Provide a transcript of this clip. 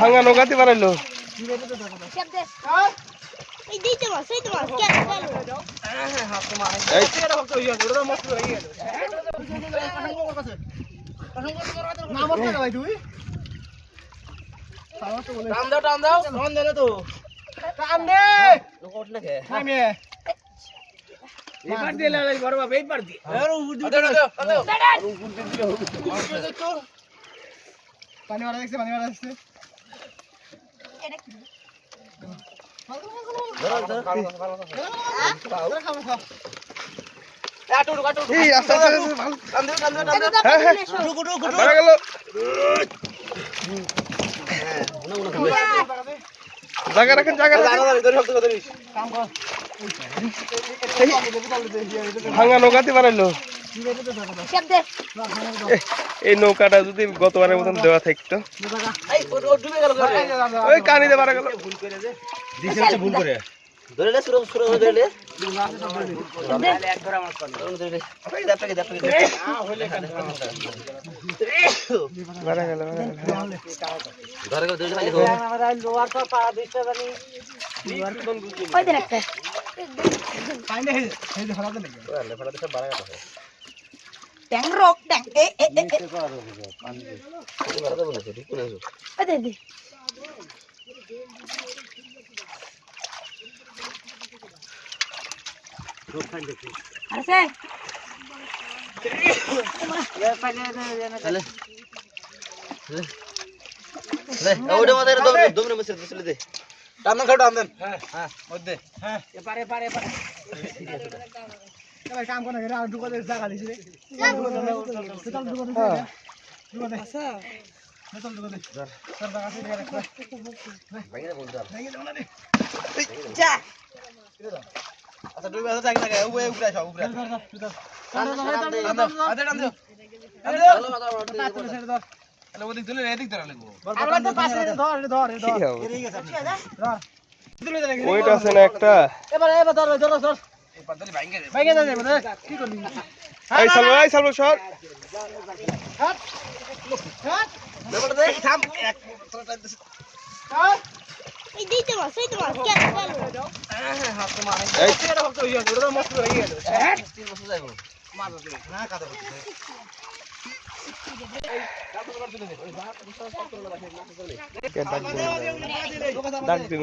ভাঙা নৌকাতে পারাইলো এই দিতে মাছ এই তো মাছ কেন কেন টান দাও টান দাও টান দে। তো এবার দিয়ে লাগাই বড় বাবা এইবার দি আর উপর দিয়ে দাও দাও পানি মারা দেখছে পানি মারা দেখছে গুটু মারা গেল। জায়গা রাখেন জায়গা ভাঙা নৌকাতে পারাইলো শব্দে এই নৌকাটা যদি গতবারের মতন দেওয়া থাকতো। এই ও ও ডুবে গেল করে ওই কানিতে পারা গেল। ধরে লে সুরো সুরো ধরে ট্যাং রক ট্যাং এ এ এ এ। দে দে আরে টান দাও টান হ্যাঁ হ্যাঁ মধ্যে এবারে এবারে এবারে এবার কাম করে না ঢুকো দে জায়গা দিছি রে চল ঢুকো দে ঢুকো দে চল ঢুকো দে চল জায়গা আছে রে ভাঙে দে বলদার ভেঙে দাও না রে যা আচ্ছা ডুবে আছে থাকি থাকে উপরে উপরে আসো উপরে ধর ধর ধর টান দাও আদে টান দাও পাঁচ করে ছেড়ে ধর তাহলে ওদিক তুলে এদিক ধরা লাগবো আমরা তো পাশে ধর রে ধর রে কি ধর হবে? ধর তুলে দে নাকি ওইটা আছে না একটা এবার এবার ধর ধর ধর এই করবি এই সালবো এই সালবো সর। হ্যাঁ হয়ে। হ্যাঁ। ডাক দিল?